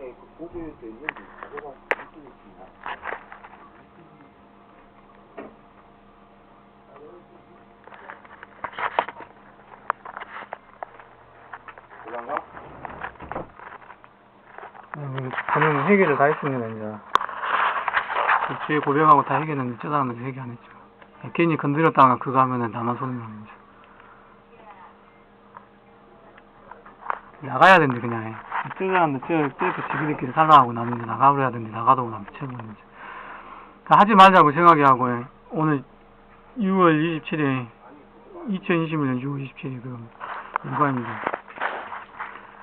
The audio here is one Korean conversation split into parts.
안에 그 보배에서 있는지 가져가 있습니다. 그런가? 음, 저는 회개를 다 했습니다, 이제. 제 고백하고 다 해결했는데, 저 사람은 회개 안 했죠. 괜히 건드렸다가 그거 하면은 나만 손해나는 거죠. 나가야 되는데, 그냥. 저 사람들, 저, 저렇게 지기들끼리 살라고 나는 이제 나가버려야 되는데, 나가도 나 미쳐버리는 죠 하지 말자고 생각이 하고, 예. 오늘 6월 27일, 2021년 6월 27일, 그, 일과입니다.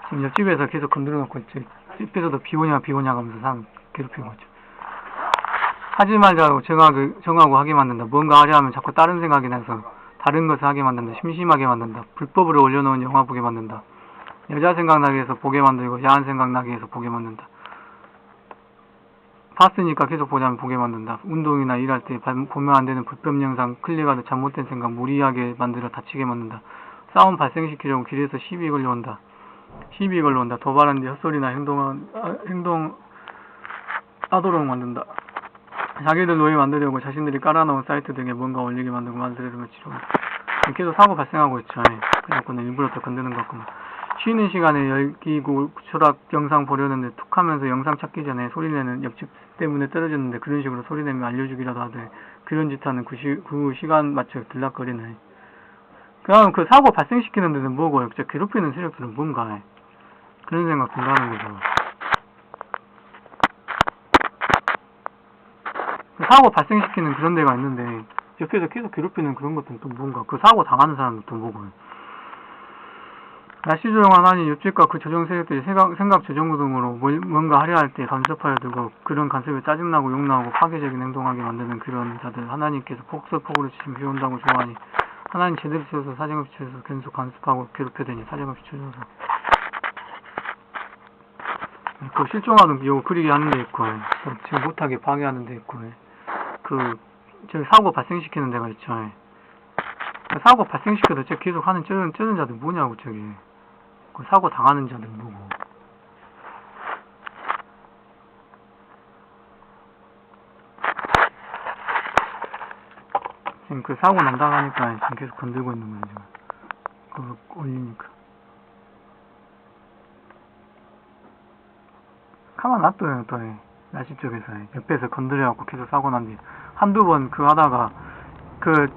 지금 옆집에서 계속 건드려 놓고, 저, 집에서도 비 오냐, 비 오냐 하면서 사람 괴롭히고 있죠. 하지 말자고 정하고, 정하고 하게 만든다. 뭔가 하려 하면 자꾸 다른 생각이 나서 다른 것을 하게 만든다. 심심하게 만든다. 불법으로 올려놓은 영화 보게 만든다. 여자 생각나게 해서 보게 만들고 야한 생각나게 해서 보게 만든다. 봤으니까 계속 보자면 보게 만든다. 운동이나 일할 때 발- 보면 안 되는 불법 영상, 클릭하는 잘못된 생각, 무리하게 만들어 다치게 만든다. 싸움 발생시키려고 길에서 시비 걸려온다. 시비 걸려온다. 도발하는 데 헛소리나 행동, 행동, 하도록 만든다. 자기들 노예 만들려고 자신들이 깔아놓은 사이트 등에 뭔가 올리게 만들고 만들어주면 치료. 계속 사고 발생하고 있죠. 예. 그래갖고는 일부러 또 건드는 것 같구만. 쉬는 시간에 열기구 추락 영상 보려는데 툭 하면서 영상 찾기 전에 소리내는 옆집 때문에 떨어졌는데 그런 식으로 소리내면 알려주기라도 하되 그런 짓 하는 그, 시, 그 시간 맞춰 들락거리네. 그럼 그 사고 발생시키는 데는 뭐고, 진짜 괴롭히는 세력들은 뭔가, 해. 그런 생각 든다는 거죠. 그 사고 발생시키는 그런 데가 있는데, 옆에서 계속 괴롭히는 그런 것들은 또 뭔가, 그 사고 당하는 사람은 또 뭐고. 날씨 조정하나니 옆집과 그 조정 세력들이 생각, 생각 조정 등으로 뭘- 뭔가 하려 할 때 간섭하여 들고 그런 간섭에 짜증나고 욕나고 파괴적인 행동하게 만드는 그런 자들 하나님께서 폭설폭으로 치신 비 온다고 좋아하니 하나님 제대로 지어서 사정없이 치셔서 계속 간섭하고 괴롭혀대니 사정없이 치셔서. 그 실종하는 요 그리게 하는 데 있고 또 지금 못하게 방해하는 데 있고 그 저기 사고 발생시키는 데가 있죠. 그 사고 발생시켜도 저 계속 하는 저런 저런 자들 뭐냐고 저기 그 사고 당하는 자들 뭐고 지금 그 사고 난다고 하니까 지금 계속 건들고 있는 거예요 지금 그거 올리니까 가만 놔둬요 또 예. 날씨 쪽에서 예. 옆에서 건드려갖고 계속 사고 난 뒤 한두 번 그 하다가 그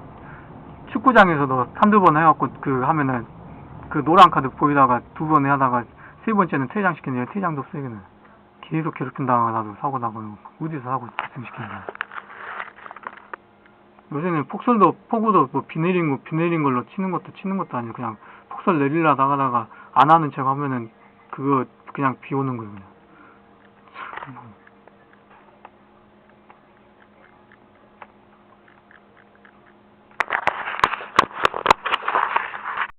축구장에서도 한두 번 해갖고 그 하면은 그 노란 카드 보이다가 두번 하다가 세 번째는 퇴장 시키네요. 퇴장도 세게는. 계속 괴롭힌다가 나도 사고 나고 어디서 사고 발생시키는 거야 요새는 폭설도 폭우도 뭐비 내린 거비 내린 걸로 치는 것도 치는 것도 아니고 그냥 폭설 내릴라 나가다가 안 하는 척 하면은 그거 그냥 비 오는 거예요 그냥.